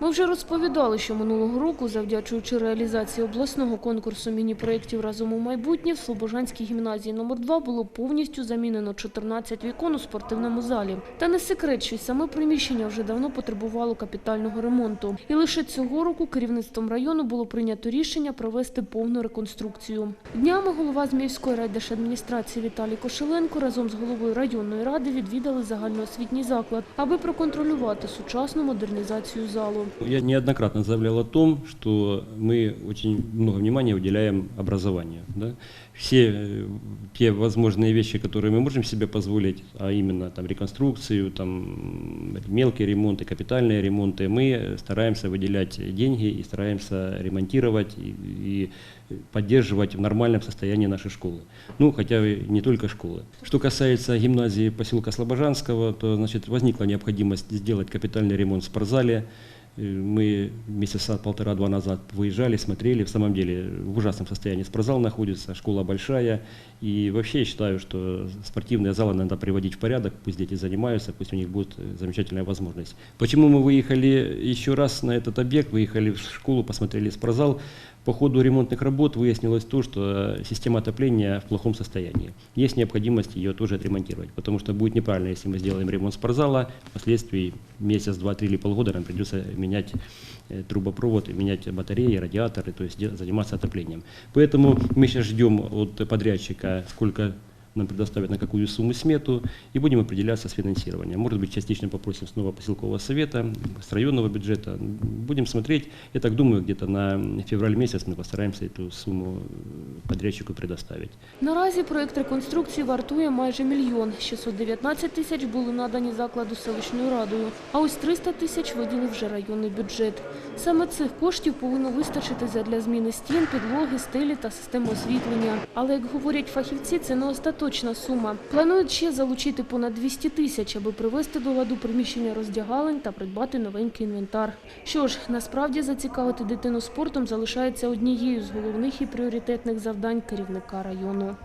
Ми вже розповідали, що минулого року, завдячуючи реалізації обласного конкурсу міні-проєктів «Разом у майбутнє», в Слобожанській гімназії номер 2 було повністю замінено 14 вікон у спортивному залі. Та не секрет, що саме приміщення вже давно потребувало капітального ремонту. І лише цього року керівництвом району було прийнято рішення провести повну реконструкцію. Днями голова Зміївської райдержадміністрації Віталій Кошеленко разом з головою районної ради відвідали загальноосвітній заклад, аби проконтролювати сучасну модернізацію залу. Я неоднократно заявлял о том, что мы очень много внимания уделяем образованию. Да? Все э, те возможные вещи, которые мы можем себе позволить, а именно там, реконструкцию, там, мелкие ремонты, капитальные ремонты, мы стараемся выделять деньги и стараемся ремонтировать и, и поддерживать в нормальном состоянии наши школы. Ну, хотя и не только школы. Что касается гимназии поселка Слобожанского, то значит, возникла необходимость сделать капитальный ремонт в спортзале. Э, Мы месяца полтора-два назад выезжали, смотрели. В самом деле в ужасном состоянии спортзал находится, школа большая. И вообще я считаю, что спортивные залы надо приводить в порядок, пусть дети занимаются, пусть у них будет э, замечательная возможность. Почему мы выехали еще раз на этот объект, выехали в школу, посмотрели спортзал. По ходу ремонтных работ выяснилось то, что э, система отопления в плохом состоянии. Есть необходимость ее тоже отремонтировать, потому что будет неправильно, если мы сделаем ремонт спортзала, впоследствии месяц, два, три или полгода нам придется менять э, трубопровод, и менять батареи, радиаторы, то есть де- заниматься отоплением. Поэтому мы сейчас ждем от подрядчика, сколько нам предоставят на какую сумму смету, и будем определяться с финансированием. Может быть, частично попросим снова поселкового совета, с районного бюджета. Будем смотреть. Я так думаю, где-то на февраль месяц мы постараемся эту сумму э, подрядчику предоставить. Наразі проєкт реконструкції вартує майже мільйон. 619 тисяч були надані закладу селищною радою, а ось 300 тисяч виділив вже районний бюджет. Саме цих коштів повинно вистачити задля зміни стін, підлоги, стелі та системи освітлення. Але, як говорять фахівці, це не остаточна сума. Планують ще залучити понад 200 тисяч, аби привести до ладу приміщення роздягалень та придбати новенький інвентар. Що ж, насправді зацікавити дитину спортом залишається однією з головних і пріоритетних завдань керівника району.